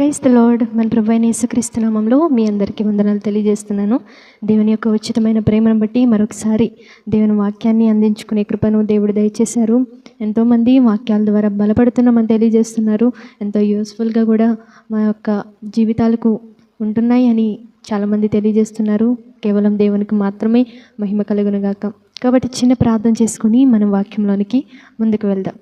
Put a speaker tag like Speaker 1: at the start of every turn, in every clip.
Speaker 1: Praise the lord మన ప్రభు అయిన యేసుక్రీస్తు నామంలో మీ అందరికీ వందనాలు తెలియజేస్తున్నాను. దేవుని యొక్క ఉచితమైన ప్రేమను బట్టి మరొకసారి దేవుని వాక్యాన్ని అందించుకునే కృపను దేవుడు దయచేశారు. ఎంతోమంది వాక్యాల ద్వారా బలపడుతున్నామని తెలియజేస్తున్నారు. ఎంతో యూస్ఫుల్గా కూడా మా యొక్క జీవితాలకు ఉంటున్నాయి అని చాలామంది తెలియజేస్తున్నారు. కేవలం దేవునికి మాత్రమే మహిమ కలుగునుగాక కాబట్టి చిన్న ప్రార్థన చేసుకుని మనం వాక్యంలోనికి ముందుకు వెళ్దాం.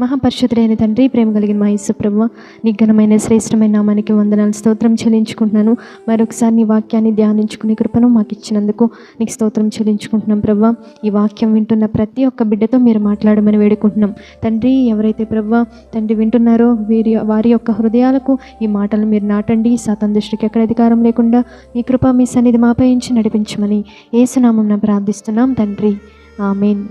Speaker 1: మహాపరిశుద్ధుడైన తండ్రి ప్రేమ కలిగిన మా యేసుప్రభు నీ ఘనమైన శ్రేష్టమైన నామానికి వందనాలు స్తోత్రం చెల్లించుకుంటున్నాను. మరొకసారి నీ వాక్యాన్ని ధ్యానించుకునే కృపను మాకు ఇచ్చినందుకు నీకు స్తోత్రం చెల్లించుకుంటున్నాం ప్రభు ఈ వాక్యం వింటున్న ప్రతి ఒక్క బిడ్డతో మీరు మాట్లాడమని వేడుకుంటున్నాం. తండ్రి ఎవరైతే ప్రభు తండ్రి వింటున్నారో వీరి వారి యొక్క హృదయాలకు ఈ మాటలు మీరు నాటండి. సాతం దృష్టికి ఎక్కడ అధికారం లేకుండా మీ కృప మీ సన్నిధి మాపయించి నడిపించమని ఏసునామం ప్రార్థిస్తున్నాం తండ్రి. ఆమెన్.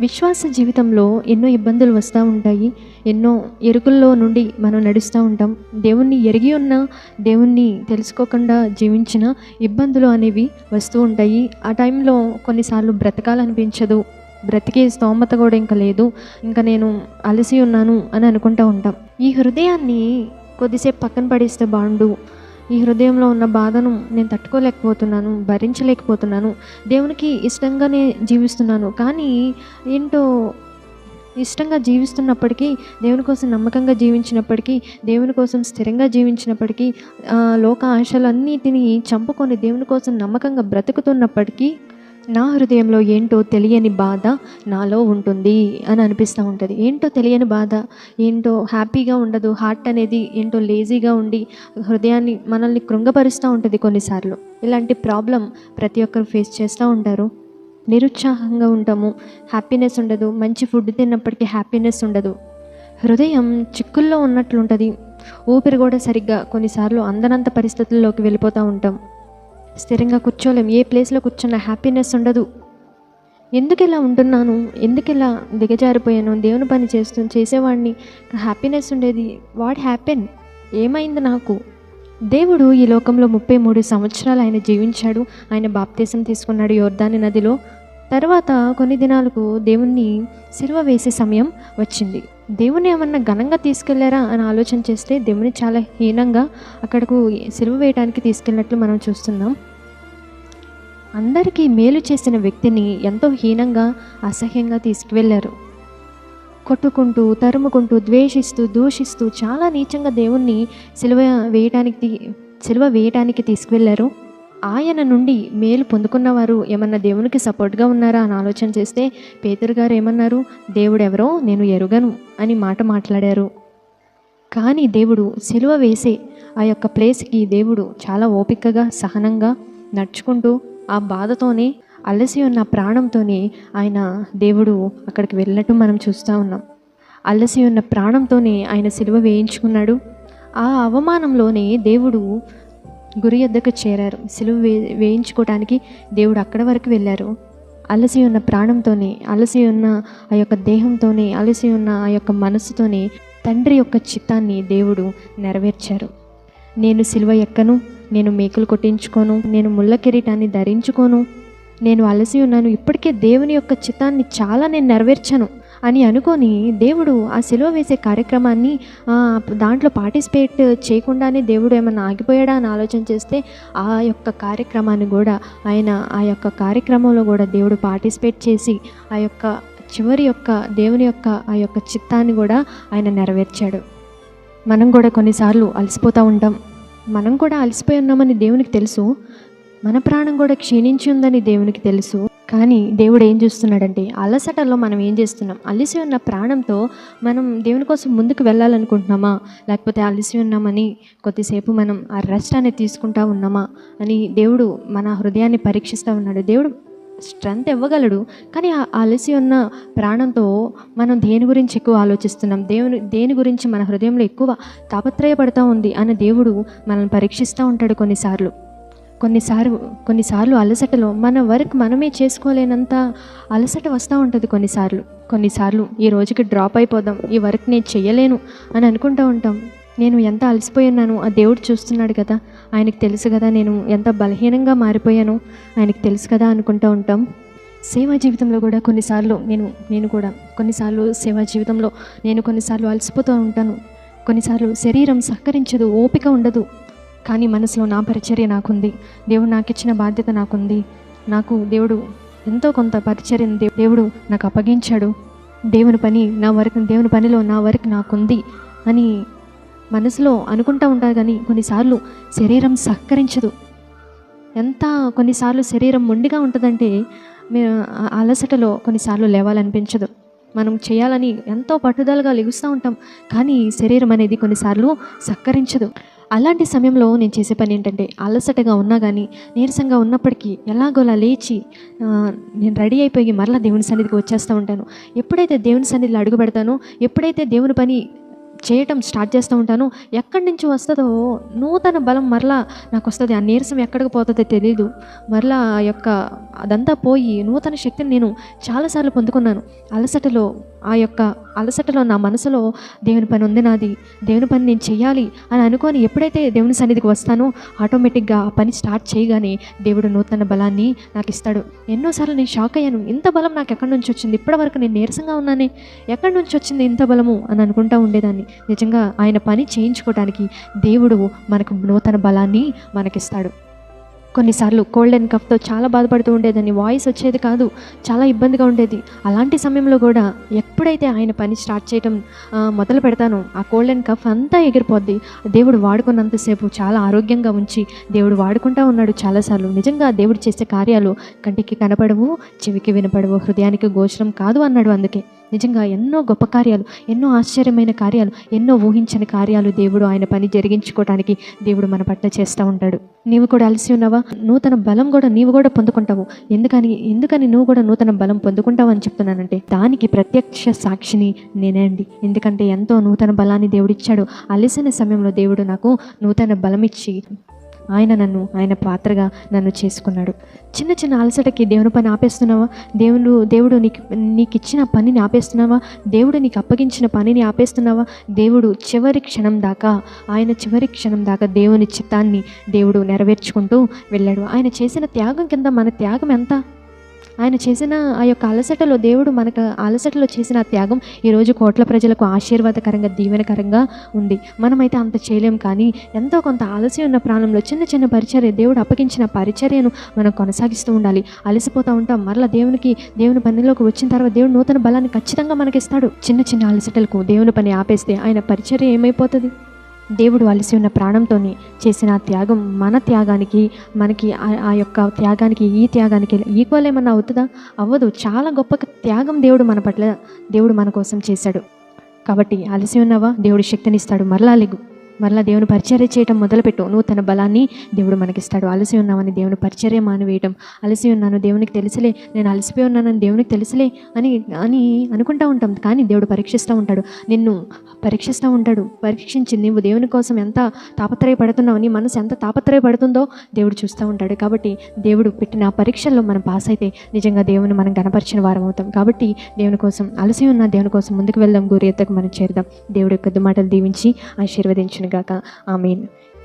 Speaker 1: విశ్వాస జీవితంలో ఎన్నో ఇబ్బందులు వస్తూ ఉంటాయి. ఎన్నో ఎరుకుల్లో నుండి మనం నడుస్తూ ఉంటాం. దేవుణ్ణి ఎరిగి ఉన్న దేవుణ్ణి తెలుసుకోకుండా జీవించిన ఇబ్బందులు అనేవి వస్తూ ఉంటాయి. ఆ టైంలో కొన్నిసార్లు బ్రతకాలనిపించదు. బ్రతికే స్తోమత కూడా ఇంకా లేదు. ఇంకా నేను అలసి ఉన్నాను అని అనుకుంటూ ఉంటాం. ఈ హృదయాన్ని కొద్దిసేపు పక్కన పడేస్తే బాగుండు. ఈ హృదయంలో ఉన్న బాధను నేను తట్టుకోలేకపోతున్నాను భరించలేకపోతున్నాను. దేవునికి ఇష్టంగానే జీవిస్తున్నాను. కానీ ఏంటో ఇష్టంగా జీవిస్తున్నప్పటికీ దేవుని కోసం నమ్మకంగా జీవించినప్పటికీ దేవుని కోసం స్థిరంగా జీవించినప్పటికీ లోక ఆశలన్నిటినీ చంపుకొని దేవుని కోసం నమ్మకంగా బ్రతుకుతున్నప్పటికీ నా హృదయంలో ఏంటో తెలియని బాధ నాలో ఉంటుంది అని అనిపిస్తూ ఉంటుంది. ఏంటో తెలియని బాధ ఏంటో హ్యాపీగా ఉండదు హార్ట్ అనేది ఏంటో లేజీగా ఉండి హృదయాన్ని మనల్ని కృంగపరుస్తూ ఉంటుంది కొన్నిసార్లు. ఇలాంటి ప్రాబ్లం ప్రతి ఒక్కరు ఫేస్ చేస్తూ ఉంటారు. నిరుత్సాహంగా ఉంటాము హ్యాపీనెస్ ఉండదు మంచి ఫుడ్ తిన్నప్పటికీ హ్యాపీనెస్ ఉండదు. హృదయం చిక్కుల్లో ఉన్నట్లుంటుంది. ఊపిరి కూడా సరిగ్గా కొన్నిసార్లు అందనంత పరిస్థితుల్లోకి వెళ్ళిపోతూ ఉంటాం. స్థిరంగా కూర్చోలేం. ఏ ప్లేస్లో కూర్చున్న హ్యాపీనెస్ ఉండదు. ఎందుకు ఇలా ఉంటున్నాను? ఎందుకు ఇలా దిగజారిపోయాను? దేవుని పని చేస్తూ చేసేవాడిని హ్యాపీనెస్ ఉండేది. What happen? ఏమైంది నాకు? దేవుడు ఈ లోకంలో ముప్పై మూడు సంవత్సరాలు ఆయన జీవించాడు. ఆయన బాప్తీసం తీసుకున్నాడు యోర్ధాని నదిలో. తర్వాత కొన్ని దినాలకు దేవుణ్ణి సిలువ వేసే సమయం వచ్చింది. దేవుని ఏమన్నా ఘనంగా తీసుకెళ్ళారా అని ఆలోచన చేస్తే దేవుని చాలా హీనంగా అక్కడకు సిలువ వేయడానికి తీసుకెళ్ళినట్లు మనం చూస్తున్నాం. అందరికీ మేలు చేసిన వ్యక్తిని ఎంతో హీనంగా అసహ్యంగా తీసుకువెళ్ళారు కొట్టుకుంటూ తరుముకుంటూ ద్వేషిస్తూ దూషిస్తూ చాలా నీచంగా దేవుణ్ణి సిలువ వేయటానికి తీ- సిలువ వేయటానికి తీసుకువెళ్ళారు ఆయన నుండి మేలు పొందుకున్నవారు ఏమన్నా దేవునికి సపోర్ట్గా ఉన్నారా అని ఆలోచన చేస్తే పేదరు గారు ఏమన్నారు? దేవుడు ఎవరో నేను ఎరుగను అని మాట మాట్లాడారు. కానీ దేవుడు సిలువ వేసే ఆ యొక్క ప్లేస్కి దేవుడు చాలా ఓపికగా సహనంగా నడుచుకుంటూ ఆ బాధతోనే అలసి ఉన్న ప్రాణంతోనే ఆయన దేవుడు అక్కడికి వెళ్ళినట్టు మనం చూస్తూ ఉన్నాం. అలసి ఉన్న ప్రాణంతోనే ఆయన సిలువ వేయించుకున్నాడు. ఆ అవమానంలోనే దేవుడు గురి యొద్దకు చేరారు. సిలువ వే వేయించుకోవడానికి దేవుడు అక్కడ వరకు వెళ్ళారు. అలసి ఉన్న ప్రాణంతోనే అలసి ఉన్న ఆ యొక్క దేహంతోనే అలసి ఉన్న ఆ యొక్క మనసుతోనే తండ్రి యొక్క చిత్తాన్ని దేవుడు నెరవేర్చారు. నేను సిలువ ఎక్కను నేను మేకులు కొట్టించుకోను నేను ముళ్ళ కిరీటాన్ని ధరించుకోను నేను అలసి ఉన్నాను. ఇప్పటికే దేవుని యొక్క చిత్తాన్ని చాలా నేను నెరవేర్చాను. అని అనుకొని దేవుడు ఆ సిలువ వేసే కార్యక్రమాన్ని దాంట్లో పార్టిసిపేట్ చేయకుండానే దేవుడు ఏమైనా ఆగిపోయాడా అని ఆలోచన చేస్తే ఆ యొక్క కార్యక్రమాన్ని కూడా ఆయన ఆ యొక్క కార్యక్రమంలో కూడా దేవుడు పార్టిసిపేట్ చేసి ఆ యొక్క చివరి యొక్క దేవుని యొక్క ఆ యొక్క చిత్తాన్ని కూడా ఆయన నెరవేర్చాడు. మనం కూడా కొన్నిసార్లు అలసిపోతూ ఉంటాం. మనం కూడా అలసిపోయి ఉన్నామని దేవునికి తెలుసు. మన ప్రాణం కూడా క్షీణించి ఉందని దేవునికి తెలుసు. కానీ దేవుడు ఏం చూస్తున్నాడంటే అలసటలో మనం ఏం చేస్తున్నాం? అలసి ఉన్న ప్రాణంతో మనం దేవుని కోసం ముందుకు వెళ్ళాలనుకుంటున్నామా? లేకపోతే అలసి ఉన్నామని కొద్దిసేపు మనం ఆ రెస్ట్ అనేది తీసుకుంటా ఉన్నామా? అని దేవుడు మన హృదయాన్ని పరీక్షిస్తూ ఉన్నాడు. దేవుడు స్ట్రెంత్ ఇవ్వగలడు కానీ ఆ అలసి ఉన్న ప్రాణంతో మనం దేని గురించి ఎక్కువ ఆలోచిస్తున్నాం? దేవుని దేని గురించి మన హృదయంలో ఎక్కువ తాపత్రయపడతా ఉంది అని దేవుడు మనల్ని పరీక్షిస్తూ ఉంటాడు కొన్నిసార్లు. కొన్నిసార్లు కొన్నిసార్లు అలసటలో మన వర్క్ మనమే చేసుకోలేనంత అలసట వస్తూ ఉంటుంది కొన్నిసార్లు. కొన్నిసార్లు ఈ రోజుకి డ్రాప్ అయిపోదాం ఈ వర్క్ నేను చేయలేను అని అనుకుంటూ ఉంటాం. నేను ఎంత అలసిపోయి ఉన్నాను ఆ దేవుడు చూస్తున్నాడు కదా. ఆయనకు తెలుసు కదా నేను ఎంత బలహీనంగా మారిపోయాను ఆయనకు తెలుసు కదా అనుకుంటూ ఉంటాం. సేవా జీవితంలో కూడా కొన్నిసార్లు నేను నేను కూడా కొన్నిసార్లు సేవా జీవితంలో నేను కొన్నిసార్లు అలసిపోతూ ఉంటాను. కొన్నిసార్లు శరీరం సహకరించదు ఓపిక ఉండదు. కానీ మనసులో నా పరిచర్య నాకుంది. దేవుడు నాకు ఇచ్చిన బాధ్యత నాకుంది. నాకు దేవుడు ఎంతో కొంత పరిచర్యను దేవుడు నాకు అప్పగించాడు. దేవుని పని నా వరకు దేవుని పనిలో నా వరకు నాకుంది అని మనసులో అనుకుంటా ఉంటారు కానీ కొన్నిసార్లు శరీరం సహకరించదు. ఎంత కొన్నిసార్లు శరీరం మొండిగా ఉంటుందంటే మీరు అలసటలో కొన్నిసార్లు లేవాలనిపించదు. మనం చేయాలని ఎంతో పట్టుదలగా లెగుస్తూ ఉంటాం. కానీ శరీరం అనేది కొన్నిసార్లు సహకరించదు అలాంటి సమయంలో నేను చేసే పని ఏంటంటే అలసటగా ఉన్నా కానీ నీరసంగా ఉన్నప్పటికీ ఎలాగోలా లేచి నేను రెడీ అయిపోయి మరలా దేవుని సన్నిధికి వచ్చేస్తూ ఉంటాను. ఎప్పుడైతే దేవుని సన్నిధిలో అడుగు పెడతానో ఎప్పుడైతే దేవుని పని చేయటం స్టార్ట్ చేస్తూ ఉంటాను. ఎక్కడి నుంచి వస్తుందో నూతన బలం మరలా నాకు వస్తుంది. ఆ నీరసం ఎక్కడికి పోతుందో తెలియదు మరలా ఆ యొక్క అదంతా పోయి నూతన శక్తిని నేను చాలాసార్లు పొందుకున్నాను. అలసటలో ఆ యొక్క అలసటలో నా మనసులో దేవుని పని ఉంది నాది. దేవుని పని నేను చేయాలి అని అనుకొని ఎప్పుడైతే దేవుని సన్నిధికి వస్తానో ఆటోమేటిక్గా ఆ పని స్టార్ట్ చేయగానే దేవుడు నూతన బలాన్ని నాకు ఇస్తాడు. ఎన్నోసార్లు నేను షాక్ అయ్యాను. ఇంత బలం నాకు ఎక్కడి నుంచి వచ్చింది? ఇప్పటివరకు నేను నీరసంగా ఉన్నానే. ఎక్కడి నుంచి వచ్చింది ఇంత బలము? అని అనుకుంటా ఉండేదాన్ని. నిజంగా ఆయన పని చేయించుకోవడానికి దేవుడు మనకు నూతన బలాన్ని మనకిస్తాడు. కొన్నిసార్లు కోల్డ్ అండ్ కఫ్తో చాలా బాధపడుతూ ఉండేదని వాయిస్ వచ్చేది కాదు చాలా ఇబ్బందిగా ఉండేది. అలాంటి సమయంలో కూడా ఎప్పుడైతే ఆయన పని స్టార్ట్ చేయటం మొదలు పెడతానో ఆ కోల్డ్ అండ్ కఫ్ అంతా ఎగిరిపోద్ది. దేవుడు వాడుకున్నంతసేపు చాలా ఆరోగ్యంగా ఉంచి దేవుడు వాడుకుంటా ఉన్నాడు చాలాసార్లు. నిజంగా దేవుడు చేసే కార్యాలు కంటికి కనపడవు చెవికి వినపడవు హృదయానికి గోచరం కాదు అన్నాడు అందుకే. నిజంగా ఎన్నో గొప్ప కార్యాలు ఎన్నో ఆశ్చర్యమైన కార్యాలు ఎన్నో ఊహించని కార్యాలు దేవుడు ఆయన పని జరిగించుకోవడానికి దేవుడు మన పట్ల చేస్తూ ఉంటాడు. నీవు కూడా అలసి ఉన్నావా? నూతన బలం కూడా నీవు కూడా పొందుకుంటావు. ఎందుకని ఎందుకని నువ్వు కూడా నూతన బలం పొందుకుంటావు అని చెప్తున్నానంటే దానికి ప్రత్యక్ష సాక్షిని నేనే అండి. ఎందుకంటే ఎంతో నూతన బలాన్ని దేవుడిచ్చాడు అలసిన సమయంలో దేవుడు నాకు నూతన బలం ఇచ్చి ఆయన నన్ను ఆయన పాత్రగా నన్ను చేసుకున్నాడు. చిన్న చిన్న అలసటకి దేవుని పని ఆపేస్తున్నావా? దేవుడు దేవుడు నీకు నీకు ఇచ్చిన పనిని ఆపేస్తున్నావా? దేవుడు నీకు అప్పగించిన పనిని ఆపేస్తున్నావా? దేవుడు చివరి క్షణం దాకా ఆయన చివరి క్షణం దాకా దేవుని చిత్తాన్ని దేవుడు నెరవేర్చుకుంటూ వెళ్ళాడు. ఆయన చేసిన త్యాగం కింద మన త్యాగం ఎంత? ఆయన చేసిన ఆ యొక్క అలసటలో దేవుడు మనకు అలసటలో చేసిన త్యాగం ఈరోజు కోట్ల ప్రజలకు ఆశీర్వాదకరంగా దీవెనకరంగా ఉంది. మనమైతే అంత చేయలేం కానీ ఎంతో కొంత ఆలసి ఉన్న ప్రాణంలో చిన్న చిన్న పరిచర్య దేవుడు అప్పగించిన పరిచర్యను మనం కొనసాగిస్తూ ఉండాలి. అలసిపోతూ ఉంటాం. మరలా దేవునికి దేవుని పనిలోకి వచ్చిన తర్వాత దేవుడు నూతన బలాన్ని ఖచ్చితంగా మనకిస్తాడు. చిన్న చిన్న అలసటలకు దేవుని పని ఆపేస్తే ఆయన పరిచర్య ఏమైపోతుంది? దేవుడు అలసి ఉన్న ప్రాణంతోని చేసిన త్యాగం మన త్యాగానికి మనకి ఆ- ఆ యొక్క త్యాగానికి ఈ త్యాగానికి ఈక్వల్ ఏమన్నా అవుతుందా? అవ్వదు. చాలా గొప్ప త్యాగం దేవుడు మన పట్ల దేవుడు మన కోసం చేశాడు. కాబట్టి అలసి ఉన్నావా దేవుడు శక్తినిస్తాడు. మరలా లెగు. మరలా దేవుని పరిచర్య చేయటం మొదలుపెట్టు. నూతన బలాన్ని దేవుడు మనకిస్తాడు. అలసి ఉన్నామని దేవుని పరిచర్య మానివేయటం. అలసి ఉన్నాను దేవునికి తెలుసులే. నేను అలసిపోయి ఉన్నానని దేవునికి తెలుసులే అని అని అనుకుంటూ ఉంటాం. కానీ దేవుడు పరీక్షిస్తూ ఉంటాడు. నిన్ను పరీక్షిస్తూ ఉంటాడు. పరీక్షించి నువ్వు దేవుని కోసం ఎంత తాపత్రయపడుతున్నావు నీ మనసు ఎంత తాపత్రయపడుతుందో దేవుడు చూస్తూ ఉంటాడు. కాబట్టి దేవుడు పెట్టిన ఆ పరీక్షల్లో మనం పాస్ అయితే నిజంగా దేవుని మనం గణపరిచిన వారం అవుతాం. కాబట్టి దేవుని కోసం అలసి ఉన్న దేవుని కోసం ముందుకు వెళ్దాం. గురి ఎత్తకు మనం చేరుదాం. దేవుడు యొక్క మాటలు దీవించి ఆశీర్వదించిన. గాక. ఆమెన్.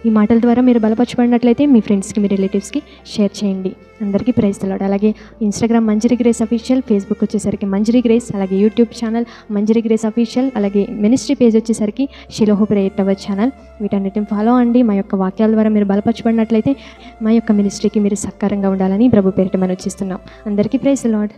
Speaker 1: ఈ మాటల ద్వారా మీరు బలపరచబడినట్లయితే మీ ఫ్రెండ్స్కి మీ రిలేటివ్స్కి షేర్ చేయండి. అందరికీ ప్రైజ్ తెలవాడు అలాగే Instagram Manjari Grace official Facebook వచ్చేసరికి మంజరి గ్రేస్ అలాగే YouTube channel Manjari Grace official అలాగే మినిస్ట్రీ పేజ్ వచ్చేసరికి షిలోహు ప్రేయర్ టవర్ ఛానల్. వీటన్నిటిని ఫాలో అండి. మా యొక్క వాక్యాల ద్వారా మీరు బలపరచబడినట్లయితే మా యొక్క మినిస్ట్రీకి మీరు సహకారంగా ఉండాలని ప్రభు పేరిట మనం వచ్చిస్తున్నాం అందరికీ ప్రైజ్ లాడ్